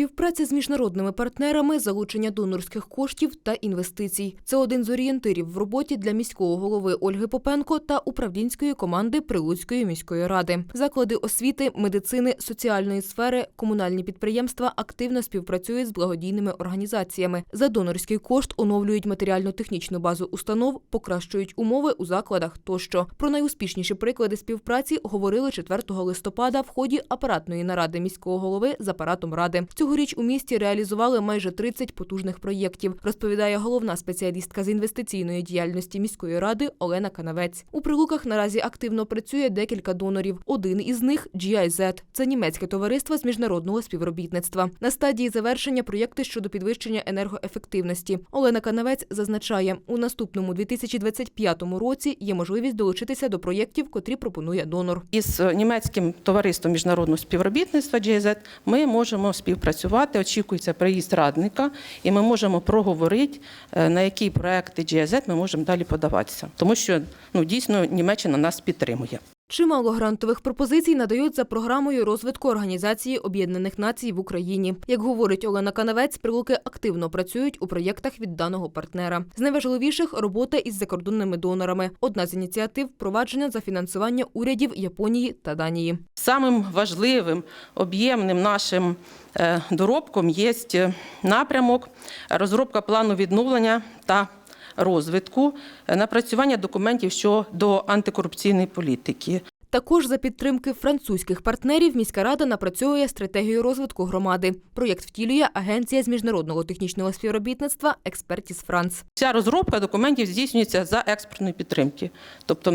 Співпраця з міжнародними партнерами, залучення донорських коштів та інвестицій це один з орієнтирів в роботі для міського голови Ольги Попенко та управлінської команди Прилуцької міської ради. Заклади освіти, медицини, соціальної сфери, комунальні підприємства активно співпрацюють з благодійними організаціями. За донорський кошт оновлюють матеріально-технічну базу установ, покращують умови у закладах тощо. Про найуспішніші приклади співпраці говорили 4 листопада в ході апаратної наради міського голови з апаратом ради. Цьогоріч у місті реалізували майже 30 потужних проєктів, розповідає головна спеціалістка з інвестиційної діяльності міської ради Олена Канавець. У прилуках наразі активно працює декілька донорів. Один із них GIZ – це німецьке товариство з міжнародного співробітництва. На стадії завершення проєкти щодо підвищення енергоефективності. Олена Канавець зазначає, у наступному 2025 році є можливість долучитися до проєктів, котрі пропонує донор. Із німецьким товариством міжнародного співробітництва GIZ ми можемо співпрацювати. Очікується приїзд радника, і ми можемо проговорити, е, на які проекти GIZ ми можемо далі подаватися, тому що ну дійсно Німеччина нас підтримує. Чимало грантових пропозицій надають за програмою розвитку Організації Об'єднаних Націй в Україні. Як говорить Олена Канавець, прилуки активно працюють у проєктах від даного партнера. З найважливіших робота із закордонними донорами. Одна з ініціатив впровадження за фінансування урядів Японії та Данії. Самим важливим об'ємним нашим е, доробком є е, напрямок розробка плану відновлення та розвитку, е, напрацювання документів щодо антикорупційної політики. Також за підтримки французьких партнерів міська рада напрацьовує стратегію розвитку громади. Проєкт втілює агенція з міжнародного технічного співробітництва Експертіс Франц. Ця розробка документів здійснюється за експертної підтримки. Тобто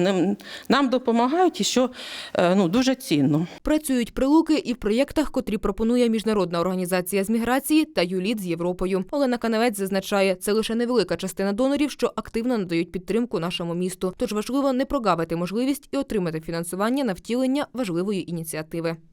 нам, допомагають і що е, ну, дуже цінно. Працюють прилуки і в проєктах, котрі пропонує міжнародна організація з міграції та ЮЛІТ з Європою. Олена Канавець зазначає, це лише невелика частина донорів, що активно надають підтримку нашому місту. Тож важливо не прогавити можливість і отримати фінансування на втілення важливої ініціативи.